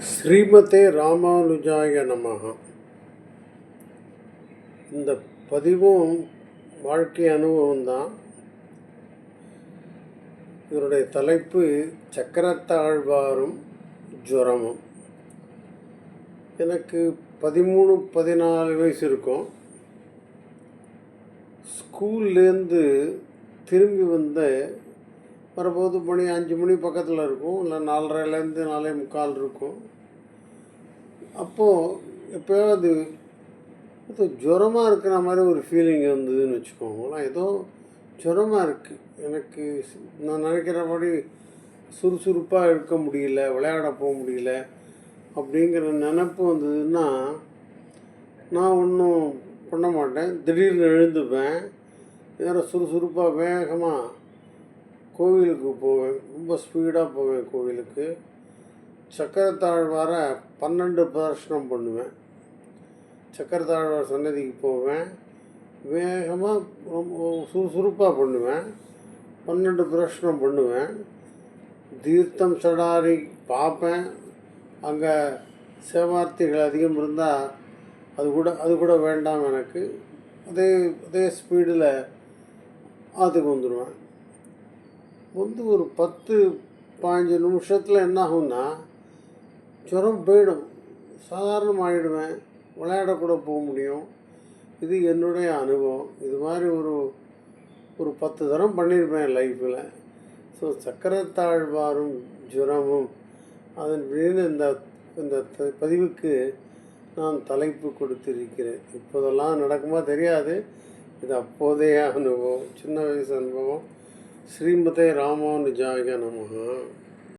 ஸ்ரீமதே ராமானுஜாய நமஹ. இந்த பதிவும் வாழ்க்கை அனுபவம் தான். இதனுடைய தலைப்பு சக்கரத்தாழ்வாரும் ஜுரமும். எனக்கு பதிமூணு பதினாலு வயசு இருக்கும். ஸ்கூல்லேருந்து திரும்பி வந்த வரும்போது மணி அஞ்சு மணி பக்கத்தில் இருக்கும். இல்லை நாலரைலேருந்து நாலே முக்கால் இருக்கும். அப்போது எப்போயாவது ஏதோ ஜுரமாக இருக்கிற மாதிரி ஒரு ஃபீலிங் வந்ததுன்னு வச்சுக்கோங்களேன் ஏதோ ஜுரமாக இருக்குது எனக்கு நான் நினைக்கிறபடி சுறுசுறுப்பாக இருக்க முடியல விளையாட போக முடியல அப்படிங்கிற நினப்பு வந்ததுன்னா நான் ஒன்றும் பண்ண மாட்டேன். திடீர்னு எழுந்துப்பேன். வேறு சுறுசுறுப்பாக வேகமாக கோவிலுக்கு போவேன் ரொம்ப ஸ்பீடாக போவேன் கோவிலுக்கு. சக்கரத்தாழ்வார பன்னெண்டு பிரதர்ஷனம் பண்ணுவேன். சக்கரத்தாழ்வார் சன்னதிக்கு போவேன். வேகமாக ரொம்ப சுறுசுறுப்பாக பண்ணுவேன். பன்னெண்டு பிரதர்ஷனம் பண்ணுவேன். தீர்த்தம் சடாரி பார்ப்பேன். அங்கே சேவார்த்திகள் அதிகம் இருந்தால் அது கூட அது கூட வேண்டாம் எனக்கு. அதே அதே ஸ்பீடில் ஆற்றுக்கு வந்துடுவேன் வந்து ஒரு பத்து பாஞ்சு நிமிஷத்தில் என்ன ஆகும்னா ஜுரம் போயிடும். சாதாரணமாகிடுவேன் விளையாடக்கூட போக முடியும். இது என்னுடைய அனுபவம். இது மாதிரி ஒரு ஒரு பத்து தரம் பண்ணியிருப்பேன் லைஃப்பில் ஸோ சக்கரத்தாழ்வாரும் ஜுரமும் அதன் அப்படின்னு இந்த இந்த த- பதிவுக்கு நான் தலைப்பு கொடுத்திருக்கிறேன். இப்போதெல்லாம் நடக்குமா தெரியாது. இது அப்போதைய அனுபவம். சின்ன வயசு அனுபவம். ஸ்ரீமதே ராமானுஜாய நமஹா